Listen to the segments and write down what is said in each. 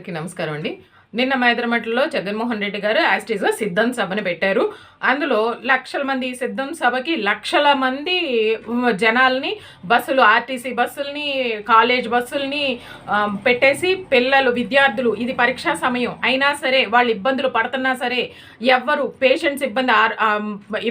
అందరికీ నమస్కారం అండి. నిన్న మైదరమట్లో జగన్మోహన్ రెడ్డి గారు యాస్టీస్గా సిద్ధం సభని పెట్టారు. అందులో లక్షల మంది సిద్ధం సభకి లక్షల మంది జనాల్ని బస్సులు ఆర్టీసీ బస్సుల్ని కాలేజ్ బస్సుల్ని పెట్టేసి పిల్లలు విద్యార్థులు ఇది పరీక్షా సమయం. అయినా సరే వాళ్ళు ఇబ్బందులు పడుతున్నా సరే ఎవ్వరు పేషెంట్స్ ఇబ్బంది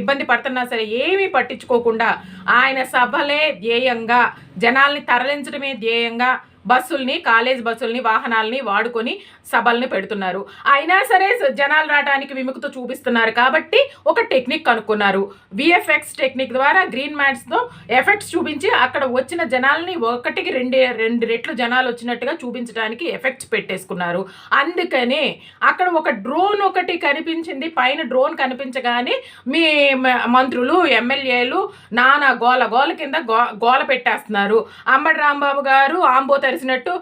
ఇబ్బంది పడుతున్నా సరే ఏమీ పట్టించుకోకుండా ఆయన సభలే ధ్యేయంగా జనాల్ని తరలించడమే ధ్యేయంగా బస్సుల్ని కాలేజ్ బస్సుల్ని వాహనాలని వాడుకొని సభల్ని పెడుతున్నారు. అయినా సరే జనాలు రావడానికి విముక్త చూపిస్తున్నారు కాబట్టి ఒక టెక్నిక్ కనుక్కున్నారు. విఎఫ్ఎక్స్ టెక్నిక్ ద్వారా గ్రీన్ మ్యాట్స్తో ఎఫెక్ట్స్ చూపించి అక్కడ వచ్చిన జనాల్ని ఒకటికి రెండు రెండు రెట్లు జనాలు వచ్చినట్టుగా చూపించడానికి ఎఫెక్ట్స్ పెట్టేసుకున్నారు. అందుకనే అక్కడ ఒక డ్రోన్ ఒకటి కనిపించింది. పైన డ్రోన్ కనిపించగానే మీ మంత్రులు ఎమ్మెల్యేలు నానా గోల గోల కింద గో గోల పెట్టేస్తున్నారు. అంబటి రాంబాబు గారు ఆంబోత తరిసినట్టు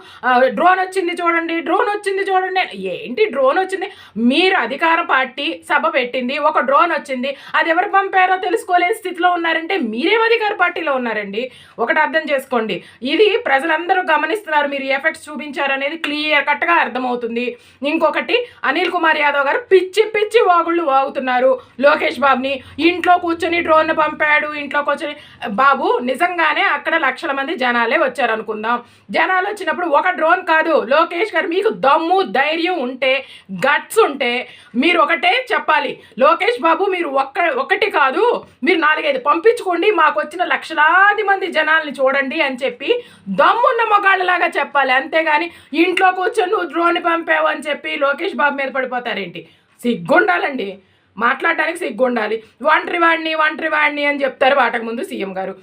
డ్రోన్ వచ్చింది చూడండి డ్రోన్ వచ్చింది చూడండి. ఏంటి డ్రోన్ వచ్చింది? మీరు అధికార పార్టీ సభ పెట్టింది ఒక డ్రోన్ వచ్చింది అది ఎవరు పంపారో తెలుసుకోలేని స్థితిలో ఉన్నారంటే మీరేం అధికార పార్టీలో ఉన్నారండి? ఒకటి అర్థం చేసుకోండి. ఇది ప్రజలందరూ గమనిస్తున్నారు మీరు ఎఫెక్ట్స్ చూపించారనేది క్లియర్ కట్గా అర్థమవుతుంది. ఇంకొకటి అనిల్ కుమార్ యాదవ్ గారు పిచ్చి పిచ్చి వాగుళ్ళు వాగుతున్నారు. లోకేష్ బాబుని ఇంట్లో కూర్చొని డ్రోన్ పంపాడు ఇంట్లో కూర్చొని బాబు నిజంగానే అక్కడ లక్షల మంది జనాలే వచ్చారు అనుకుందాం జనాలు వచ్చినప్పుడు ఒక డ్రోన్ కాదు. లోకేష్ గారు మీకు దమ్ము ధైర్యం ఉంటే గట్స్ ఉంటే మీరు ఒకటే చెప్పాలి. లోకేష్ బాబు మీరు ఒక్క ఒకటి కాదు. మీరు నాలుగైదు పంపించుకోండి. మాకు వచ్చిన లక్షలాది మంది జనాల్ని చూడండి అని చెప్పి దమ్మున్న మొగాళ్ళలాగా చెప్పాలి. అంతేగాని ఇంట్లో కూర్చొని నువ్వు డ్రోన్ పంపావు అని చెప్పి లోకేష్ బాబు మీద పడిపోతారేంటి? సిగ్గుండాలండి. మాట్లాడడానికి సిగ్గుండాలి. ఒంటరి వాడిని ఒంటరి వాడిని అని చెప్తారు. వాటకు ముందు సీఎం గారు.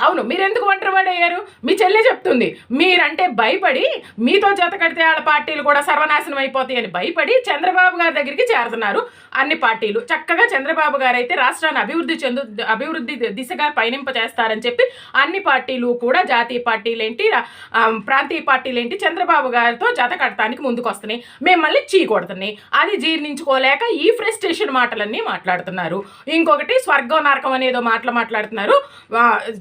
అవును మీరెందుకు ఎందుకు అయ్యారు మీ చెల్లె చెప్తుంది మీరంటే భయపడి మీతో జత కడితే వాళ్ళ పార్టీలు కూడా సర్వనాశనం అయిపోతాయి అని భయపడి చంద్రబాబు గారి దగ్గరికి చేరుతున్నారు అన్ని పార్టీలు. చక్కగా చంద్రబాబు గారు అయితే రాష్ట్రాన్ని అభివృద్ధి చెందు అభివృద్ధి దిశగా పయనింప చేస్తారని చెప్పి అన్ని పార్టీలు కూడా జాతీయ పార్టీలేంటి ఆ, ప్రాంతీయ పార్టీలేంటి చంద్రబాబు గారితో జత కడటానికి ముందుకు వస్తున్నాయి మిమ్మల్ని చీకొడుతున్నాయి అది జీర్ణించుకోలేక ఈ ఫ్రస్ట్రేషన్ మాటలన్నీ మాట్లాడుతున్నారు. ఇంకొకటి స్వర్గం నరకం అనేదో మాటలు మాట్లాడుతున్నారు.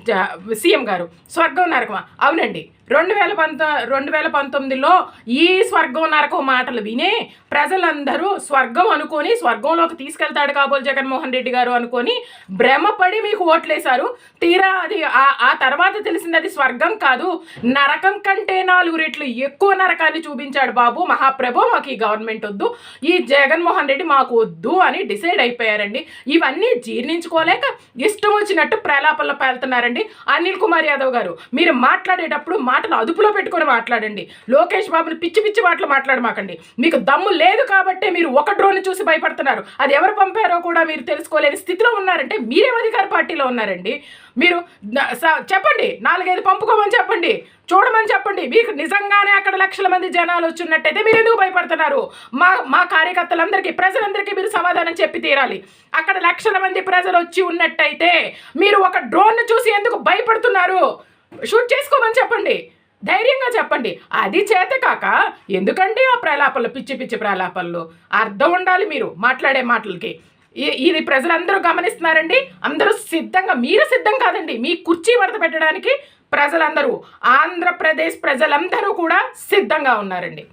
జ- సీఎం గారు. స్వర్గం నరకమా? అవునండి. రెండు వేల పంత రెండు వేల పంతొమ్మిదిలో ఈ స్వర్గం నరకం మాటలు వినే ప్రజలందరూ స్వర్గం అనుకొని స్వర్గంలోకి తీసుకెళ్తాడు కాబోలు జగన్మోహన్ రెడ్డి గారు అనుకొని భ్రమపడి మీకు ఓట్లేశారు. తీరా అది ఆ- తర్వాత తెలిసింది అది స్వర్గం కాదు. నరకం కంటే నాలుగు రెట్లు ఎక్కువ నరకాన్ని చూపించాడు బాబు. మహాప్రభు మాకు ఈ గవర్నమెంట్ వద్దు. ఈ జగన్మోహన్ రెడ్డి మాకు వద్దు అని డిసైడ్ అయిపోయారండి. ఇవన్నీ జీర్ణించుకోలేక ఇష్టం వచ్చినట్టు ప్రలాపంలో పేలుతున్నారండి. అనిల్ కుమార్ యాదవ్ గారు మీరు మాట్లాడేటప్పుడు మా మాటను అదుపులో పెట్టుకొని మాట్లాడండి. లోకేష్ బాబుని పిచ్చి పిచ్చి మాటలు మాట్లాడమాకండి. మీకు దమ్ము లేదు కాబట్టే మీరు ఒక డ్రోన్ చూసి భయపడుతున్నారు. అది ఎవరు పంపారో కూడా మీరు తెలుసుకోలేని స్థితిలో ఉన్నారంటే మీరేం అధికార పార్టీలో ఉన్నారండి. మీరు స- చెప్పండి. నాలుగైదు పంపుకోమని చెప్పండి. చూడమని చెప్పండి. మీకు నిజంగానే అక్కడ లక్షల మంది జనాలు వచ్చినట్టయితే మీరు ఎందుకు భయపడుతున్నారు? మా మా కార్యకర్తలందరికీ ప్రజలందరికీ మీరు సమాధానం చెప్పి తీరాలి. అక్కడ లక్షల మంది ప్రజలు వచ్చి ఉన్నట్టయితే మీరు ఒక డ్రోన్ చూసి ఎందుకు భయపడుతున్నారు? షూట్ చేసుకోమని చెప్పండి. ధైర్యంగా చెప్పండి. అది చేత కాక ఎందుకండి ఆ ప్రలాపనలు పిచ్చి పిచ్చి ప్రలాపనలు అర్థం ఉండాలి మీరు మాట్లాడే మాటలకి. ఇది ప్రజలందరూ గమనిస్తున్నారండి. అందరూ సిద్ధంగా మీరు సిద్ధం కాదండి. మీ కుర్చీ మడత పెట్టడానికి ప్రజలందరూ ఆంధ్రప్రదేశ్ ప్రజలందరూ కూడా సిద్ధంగా ఉన్నారండి.